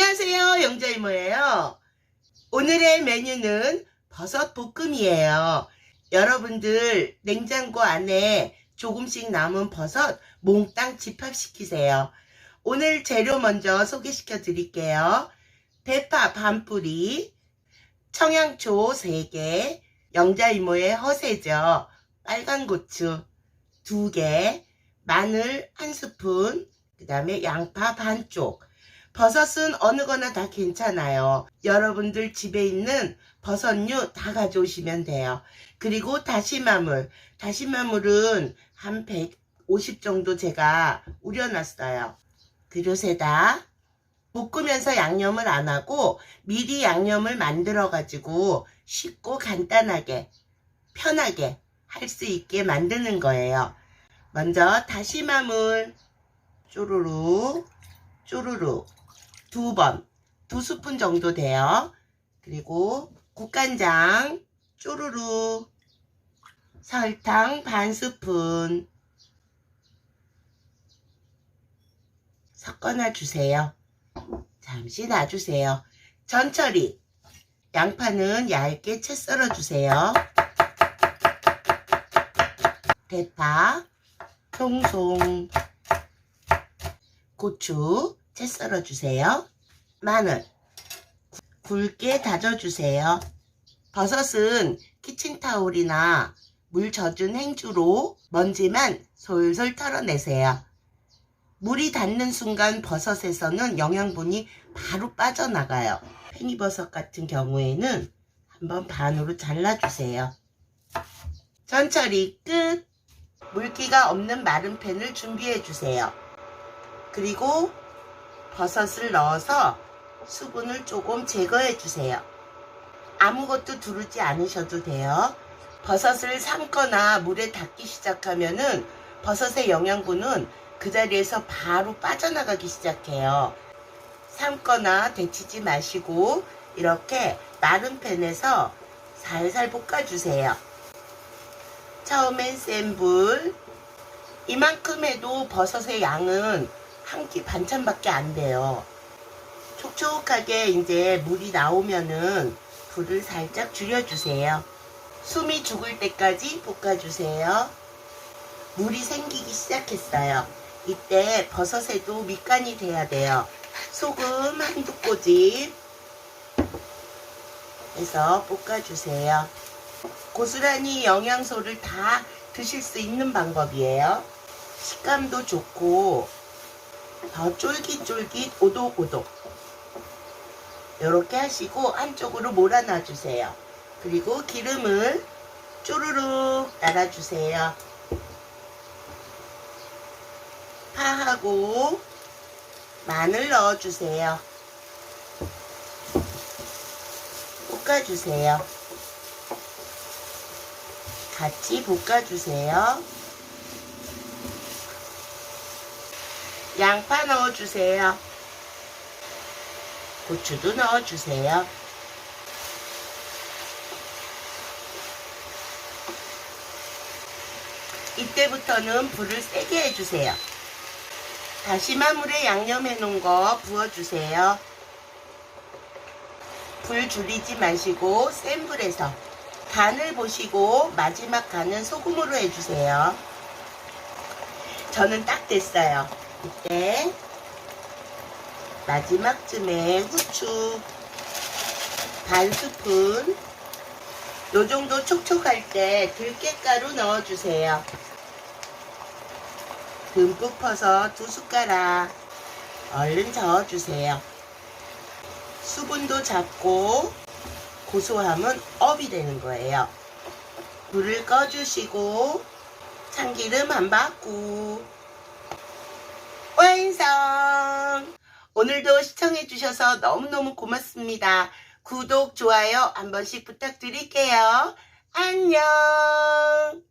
안녕하세요. 영자이모예요. 오늘의 메뉴는 버섯 볶음이에요. 여러분들 냉장고 안에 조금씩 남은 버섯 몽땅 집합시키세요. 오늘 재료 먼저 소개시켜 드릴게요. 대파 반 뿌리, 청양초 3개, 영자이모의 허세죠. 빨간 고추 2개, 마늘 1스푼, 그 다음에 양파 반쪽, 버섯은 어느 거나 다 괜찮아요. 여러분들 집에 있는 버섯류 다 가져오시면 돼요. 그리고 다시마물. 다시마물은 한 150 정도 제가 우려놨어요. 그릇에다 볶으면서 양념을 안 하고 미리 양념을 만들어 가지고 쉽고 간단하게 편하게 할 수 있게 만드는 거예요. 먼저 다시마물 쪼르르 쪼르르 두 번, 두 스푼 정도 돼요. 그리고 국간장 쪼르르 설탕 반 스푼 섞어놔 주세요. 잠시 놔주세요. 전처리 양파는 얇게 채 썰어 주세요. 대파, 송송, 고추 채 썰어 주세요. 마늘 굵게 다져 주세요. 버섯은 키친타올이나 물 젖은 행주로 먼지만 솔솔 털어내세요. 물이 닿는 순간 버섯에서는 영양분이 바로 빠져나가요. 팽이버섯 같은 경우에는 한번 반으로 잘라주세요. 전처리 끝! 물기가 없는 마른 팬을 준비해 주세요. 그리고 버섯을 넣어서 수분을 조금 제거해 주세요. 아무것도 두르지 않으셔도 돼요. 버섯을 삶거나 물에 닿기 시작하면은 버섯의 영양분은 그 자리에서 바로 빠져나가기 시작해요. 삶거나 데치지 마시고 이렇게 마른 팬에서 살살 볶아주세요. 처음엔 센 불. 이만큼 해도 버섯의 양은 한 끼 반찬밖에 안 돼요. 촉촉하게 이제 물이 나오면은 불을 살짝 줄여주세요. 숨이 죽을 때까지 볶아주세요. 물이 생기기 시작했어요. 이때 버섯에도 밑간이 돼야 돼요. 소금 한두 꼬집 해서 볶아주세요. 고스란히 영양소를 다 드실 수 있는 방법이에요. 식감도 좋고 더 쫄깃쫄깃 오독오독 이렇게 하시고 한쪽으로 몰아놔 주세요. 그리고 기름을 쪼르륵 날아주세요. 파하고 마늘 넣어주세요. 볶아주세요. 같이 볶아주세요. 양파 넣어주세요. 고추도 넣어주세요. 이때부터는 불을 세게 해주세요. 다시마물에 양념해 놓은 거 부어주세요. 불 줄이지 마시고 센 불에서 간을 보시고 마지막 간은 소금으로 해주세요. 저는 딱 됐어요. 이때 마지막쯤에 후추 반 스푼 요 정도 촉촉할 때 들깨가루 넣어주세요. 듬뿍 퍼서 두 숟가락 얼른 저어주세요. 수분도 작고 고소함은 업이 되는 거예요. 불을 꺼주시고 참기름 한 바구 완성! 오늘도 시청해주셔서 너무너무 고맙습니다. 구독, 좋아요 한 번씩 부탁드릴게요. 안녕!